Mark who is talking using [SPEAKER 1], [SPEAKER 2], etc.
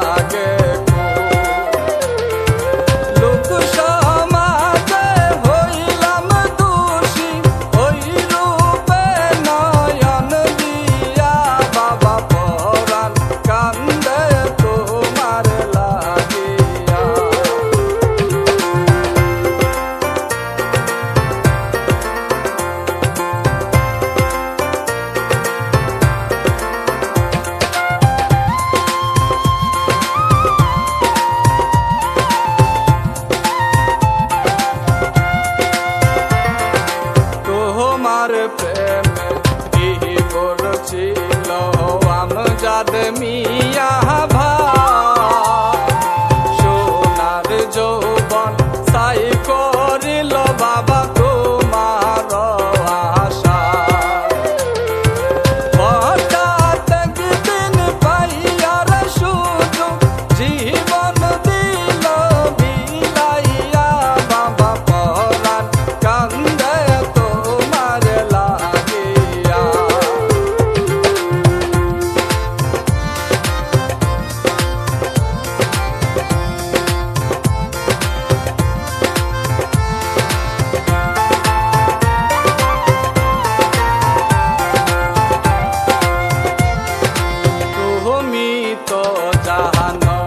[SPEAKER 1] रा তোমার প্রেমে কি করছিল? আমজাদ মিয়া I know.